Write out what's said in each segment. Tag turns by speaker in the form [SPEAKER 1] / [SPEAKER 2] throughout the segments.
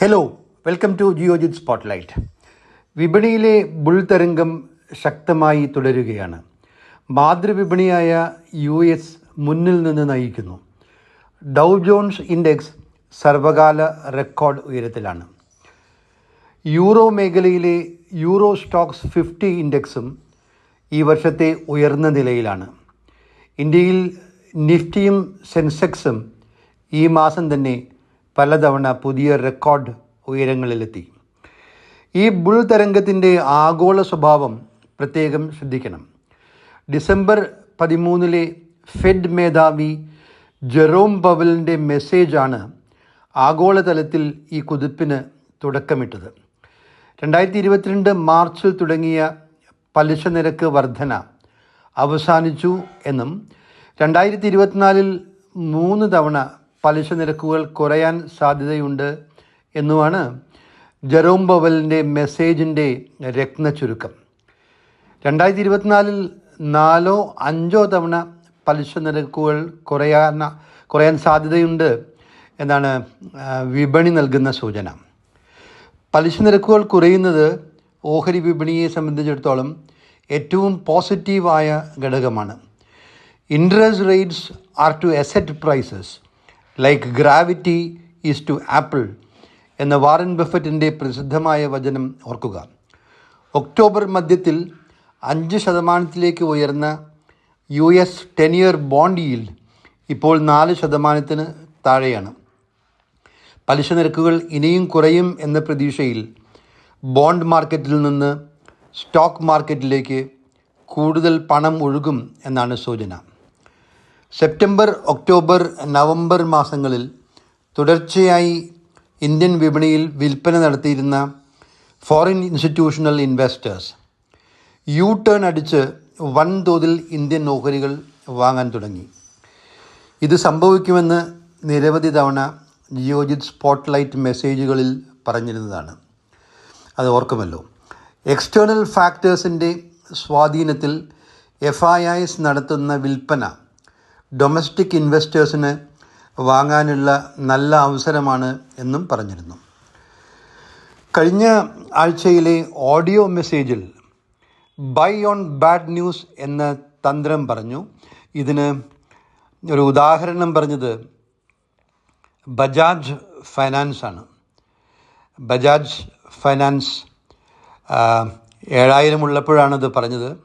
[SPEAKER 1] Hello welcome to Geojit spotlight വിപണിയിലെ bull തരംഗം ശക്തമായി തുടരുകയാണ്. മാതൃവിപണിയായ യു എസ് മുന്നിൽ നിന്ന് നയിക്കുന്നു. ഡൗ ജോൺസ് ഇൻഡെക്സ് സർവകാല റെക്കോർഡ് ഉയരത്തിലാണ്. യൂറോ മേഖലയിലെ യൂറോ സ്റ്റോക്സ് ഫിഫ്റ്റി ഇൻഡെക്സും ഈ വർഷത്തെ ഉയർന്ന നിലയിലാണ്. ഇന്ത്യയിൽ നിഫ്റ്റിയും സെൻസെക്സും ഈ മാസം തന്നെ പലതവണ പുതിയ റെക്കോർഡ് ഉയരങ്ങളിലെത്തി. ഈ ബുൾ തരംഗത്തിന്റെ ആഗോള സ്വഭാവം പ്രത്യേകം ശ്രദ്ധിക്കണം. ഡിസംബർ പതിമൂന്നിലെ ഫെഡ് മേധാവി ജെറോം പവലിന്റെ മെസ്സേജാണ് ആഗോളതലത്തിൽ ഈ കുതിപ്പിന് തുടക്കമിട്ടത്. രണ്ടായിരത്തി ഇരുപത്തിരണ്ട് മാർച്ചിൽ തുടങ്ങിയ പലിശ നിരക്ക് വർധന അവസാനിച്ചു എന്നും രണ്ടായിരത്തി ഇരുപത്തിനാലിൽ മൂന്ന് തവണ പലിശ നിരക്കുകൾ കുറയാൻ സാധ്യതയുണ്ട് എന്നുമാണ് ജെറോം പവലിന്റെ മെസ്സേജിന്റെ രത്നച്ചുരുക്കം രണ്ടായിരത്തി ഇരുപത്തിനാലിൽ നാലോ അഞ്ചോ തവണ പലിശ നിരക്കുകൾ കുറയാൻ കുറയാൻ സാധ്യതയുണ്ട് എന്നാണ് വിപണി നൽകുന്ന സൂചന. പലിശ നിരക്കുകൾ കുറയുന്നത് ഓഹരി വിപണിയെ സംബന്ധിച്ചിടത്തോളം ഏറ്റവും പോസിറ്റീവായ ഘടകമാണ്. Interest rates are to asset prices like gravity is to apple എന്ന വാറൻ ബഫറ്റിന്റെ പ്രസിദ്ധമായ വചനം ഓർക്കുക. ഒക്ടോബർ മധ്യത്തിൽ അഞ്ച് ശതമാനത്തിലേക്ക് ഉയർന്ന U S ten year bond yield ഇപ്പോൾ നാല് ശതമാനത്തിന് താഴെയാണ്. പലിശ നിരക്കുകൾ ഇനിയും കുറയും എന്ന പ്രതീക്ഷയിൽ ബോണ്ട് മാർക്കറ്റിൽ നിന്ന് സ്റ്റോക്ക് മാർക്കറ്റിലേക്ക് കൂടുതൽ പണം ഒഴുകും എന്നാണ് സൂചന. സെപ്റ്റംബർ ഒക്ടോബർ നവംബർ മാസങ്ങളിൽ തുടർച്ചയായി ഇന്ത്യൻ വിപണിയിൽ വിൽപ്പന നടത്തിയിരുന്ന foreign institutional investors U turn അടിച്ച് വൻതോതിൽ ഇന്ത്യൻ ഓഹരികൾ വാങ്ങാൻ തുടങ്ങി. ഇത് സംഭവിക്കുമെന്ന് നിരവധി തവണ ജിയോജിത് സ്പോട്ട്ലൈറ്റ് മെസ്സേജുകളിൽ പറഞ്ഞിരുന്നതാണ്. അത് ഓർക്കുമല്ലോ. എക്സ്റ്റേണൽ ഫാക്ടേഴ്സിന്റെ സ്വാധീനത്തിൽ എഫ് ഐ ഐസ് നടത്തുന്ന വിൽപ്പന ഡൊമസ്റ്റിക് ഇൻവെസ്റ്റേഴ്സിന് വാങ്ങാനുള്ള നല്ല അവസരമാണ് എന്നും പറഞ്ഞിരുന്നു. കഴിഞ്ഞ ആഴ്ചയിലെ ഓഡിയോ മെസ്സേജിൽ ബൈ ഓൺ ബാഡ് ന്യൂസ് എന്ന തന്ത്രം പറഞ്ഞു. ഇതിന് ഒരു ഉദാഹരണം പറഞ്ഞത് ബജാജ് ഫൈനാൻസ് ആണ്. ബജാജ് ഫൈനാൻസ് ഏഴായിരം ഉള്ളപ്പോഴാണത് പറഞ്ഞത്.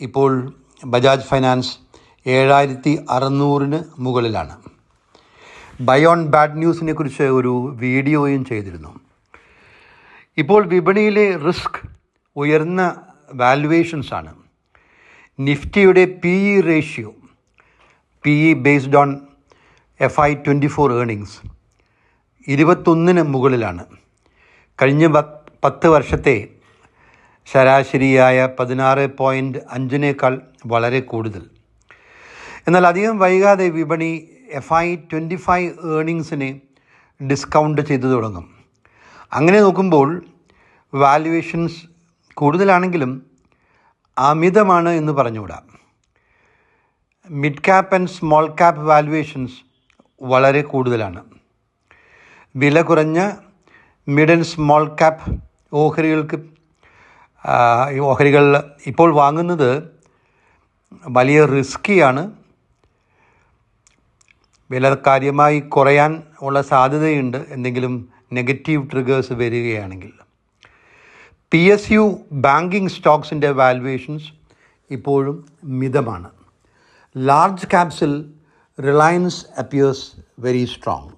[SPEAKER 1] ഇപ്പോൾ ബജാജ് ഫൈനാൻസ് ഏഴായിരത്തി അറുന്നൂറിന് മുകളിലാണ്. ബയോൺ ബാഡ് ന്യൂസിനെ കുറിച്ച് ഒരു വീഡിയോയും ചെയ്തിരുന്നു. ഇപ്പോൾ വിപണിയിലെ റിസ്ക് ഉയർന്ന വാല്യുവേഷൻസാണ് നിഫ്റ്റിയുടെ P E ratio P E based on F Y twenty four earnings ഇരുപത്തൊന്നിന് മുകളിലാണ്. കഴിഞ്ഞ പത്ത് വർഷത്തെ ശരാശരിയായ പതിനാറ് പോയിന്റ് അഞ്ചിനേക്കാൾ വളരെ കൂടുതൽ. എന്നാൽ അധികം വൈകാതെ വിപണി എഫ് ഐ ട്വന്റി ഫൈവ് ഏണിങ്സിനെ ഡിസ്കൗണ്ട് ചെയ്തു തുടങ്ങും. അങ്ങനെ നോക്കുമ്പോൾ വാല്യുവേഷൻസ് കൂടുതലാണെങ്കിലും അമിതമാണ് എന്ന് പറഞ്ഞുകൂടാ. Mid cap and small cap valuations വളരെ കൂടുതലാണ്. വില കുറഞ്ഞ മിഡ് ആൻഡ് സ്മോൾ ക്യാപ്പ് ഓഹരികൾക്ക് ഓഹരികൾ ഇപ്പോൾ വാങ്ങുന്നത് വലിയ റിസ്ക്കിയാണ് വില കാര്യമായി കുറയാൻ ഉള്ള സാധ്യതയുണ്ട് എന്തെങ്കിലും നെഗറ്റീവ് ട്രിഗേഴ്സ് വരികയാണെങ്കിൽ. പി എസ് യു ബാങ്കിങ് സ്റ്റോക്സിന്റെ വാലുവേഷൻസ് ഇപ്പോഴും മിതമാണ്. ലാർജ് ക്യാപ്സിൽ റിലയൻസ് അപ്പിയേഴ്സ് വെരി സ്ട്രോങ്.